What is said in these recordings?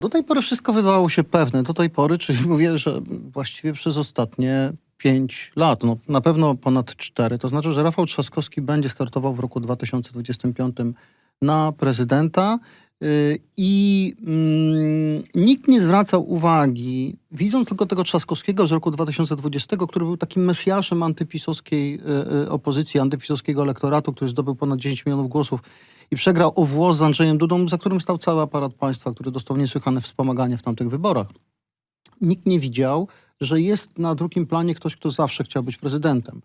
Do tej pory wszystko wydawało się pewne. Do tej pory, czyli mówię, że właściwie przez ostatnie pięć lat, no na pewno ponad cztery. To znaczy, że Rafał Trzaskowski będzie startował w roku 2025 na prezydenta i mm, nikt nie zwracał uwagi, widząc tylko tego Trzaskowskiego z roku 2020, który był takim mesjaszem antypisowskiej yy, yy, opozycji, antypisowskiego elektoratu, który zdobył ponad 10 milionów głosów i przegrał o włos z Andrzejem Dudą, za którym stał cały aparat państwa, który dostał niesłychane wspomaganie w tamtych wyborach. Nikt nie widział, że jest na drugim planie ktoś, kto zawsze chciał być prezydentem.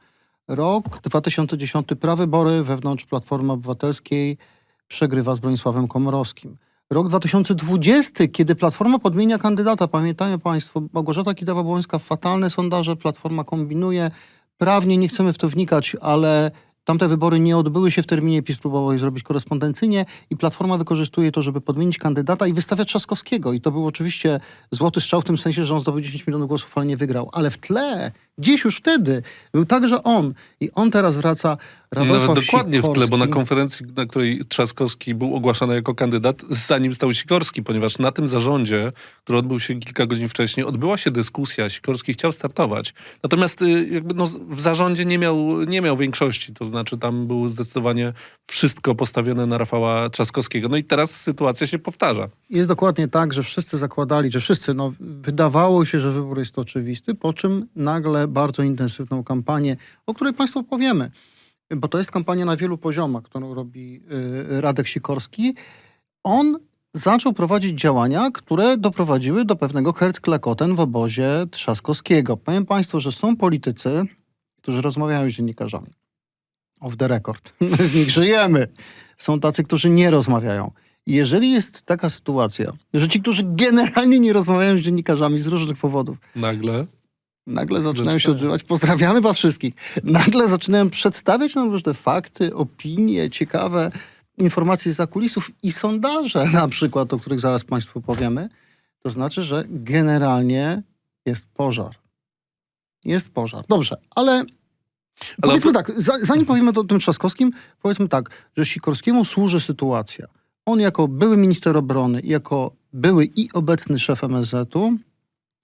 Rok 2010, prawybory wewnątrz Platformy Obywatelskiej przegrywa z Bronisławem Komorowskim. Rok 2020, kiedy Platforma podmienia kandydata, pamiętają Państwo, Małgorzata Kidawa-Błońska, fatalne sondaże, Platforma kombinuje, prawnie nie chcemy w to wnikać, ale tamte wybory nie odbyły się w terminie, PiS próbował je zrobić korespondencyjnie i Platforma wykorzystuje to, żeby podmienić kandydata i wystawia Trzaskowskiego. I to był oczywiście złoty strzał w tym sensie, że on zdobył 10 milionów głosów, ale nie wygrał. Ale w tle, gdzieś już wtedy, był także on. I on teraz wraca, Radosław Nawet dokładnie w tle, bo na Sikorski. konferencji, na której Trzaskowski był ogłaszany jako kandydat, zanim stał Sikorski, ponieważ na tym zarządzie, który odbył się kilka godzin wcześniej, odbyła się dyskusja, Sikorski chciał startować. Natomiast y, jakby no, w zarządzie nie miał, nie miał większości, to znaczy tam było zdecydowanie wszystko postawione na Rafała Trzaskowskiego. No i teraz sytuacja się powtarza. Jest dokładnie tak, że wszyscy zakładali, że wszyscy, no, wydawało się, że wybór jest oczywisty, po czym nagle bardzo intensywną kampanię, o której Państwu powiemy, bo to jest kampania na wielu poziomach, którą robi y, Radek Sikorski. On zaczął prowadzić działania, które doprowadziły do pewnego hercklakoten w obozie Trzaskowskiego. Powiem Państwu, że są politycy, którzy rozmawiają z dziennikarzami. Off the record. My z nich żyjemy. Są tacy, którzy nie rozmawiają. I Jeżeli jest taka sytuacja, że ci, którzy generalnie nie rozmawiają z dziennikarzami z różnych powodów, Nagle. nagle zaczynają się odzywać, pozdrawiamy was wszystkich, nagle zaczynają przedstawiać nam różne fakty, opinie, ciekawe informacje z zakulisów i sondaże na przykład, o których zaraz Państwu powiemy, to znaczy, że generalnie jest pożar. Jest pożar. Dobrze, ale, Ale powiedzmy to- tak, za, zanim powiemy o tym Trzaskowskim, powiedzmy tak, że Sikorskiemu służy sytuacja. On jako były minister obrony, jako były i obecny szef MSZ-u,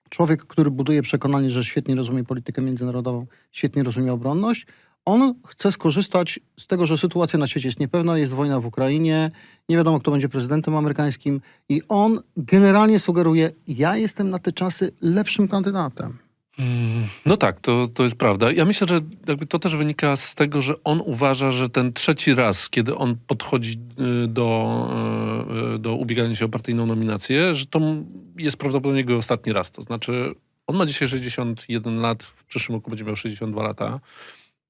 człowiek, który buduje przekonanie, że świetnie rozumie politykę międzynarodową, świetnie rozumie obronność, on chce skorzystać z tego, że sytuacja na świecie jest niepewna, jest wojna w Ukrainie, nie wiadomo, kto będzie prezydentem amerykańskim i on generalnie sugeruje, ja jestem na te czasy lepszym kandydatem. No tak, to, to jest prawda. Ja myślę, że to też wynika z tego, że on uważa, że ten trzeci raz, kiedy on podchodzi y, do, y, do ubiegania się o partyjną nominację, że to jest prawdopodobnie jego ostatni raz. To znaczy, on ma dzisiaj 61 lat, w przyszłym roku będzie miał 62 lata.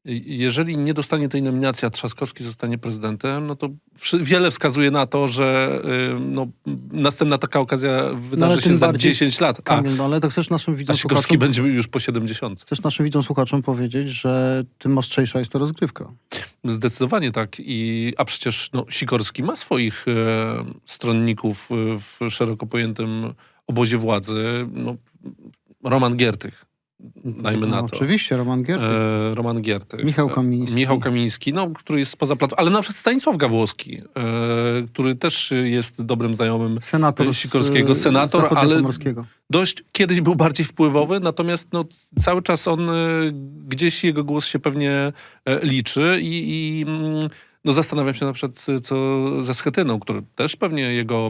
Jeżeli nie dostanie tej nominacji, a Trzaskowski zostanie prezydentem, no to wiele wskazuje na to, że y, no, następna taka okazja wydarzy No się za bardziej, 10 lat. A, Kamil, no ale to chcesz naszym widzom Sikorski słuchaczom, będzie już po 70. chcesz naszym widzom słuchaczom powiedzieć, że tym ostrzejsza jest to rozgrywka. Zdecydowanie tak. I, a przecież no, Sikorski ma swoich e, stronników e, w szeroko pojętym obozie władzy. No, Roman Giertych, dajmy na No, to. Oczywiście, Roman Giertych. E, Roman Giertych. Michał E, Kamiński. Michał Kamiński, no, który jest spoza platformy. Ale na przykład Stanisław Gawłowski, e, który też jest dobrym znajomym Senator z- Sikorskiego, z senator, ale dość kiedyś był bardziej wpływowy, natomiast no, cały czas on e, gdzieś jego głos się pewnie e, liczy i, i mm, no, zastanawiam się na przykład, e, co ze Schetyną, który też pewnie jego,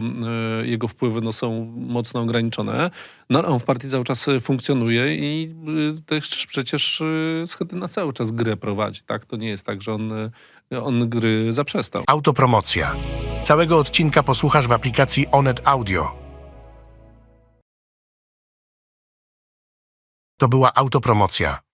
e, jego wpływy no, są mocno ograniczone. No, on w partii cały czas e, funkcjonuje i też przecież Schetyna cały czas grę prowadzi. Tak? To nie jest tak, że on, on gry zaprzestał. Autopromocja. Całego odcinka posłuchasz w aplikacji Onet Audio. To była autopromocja.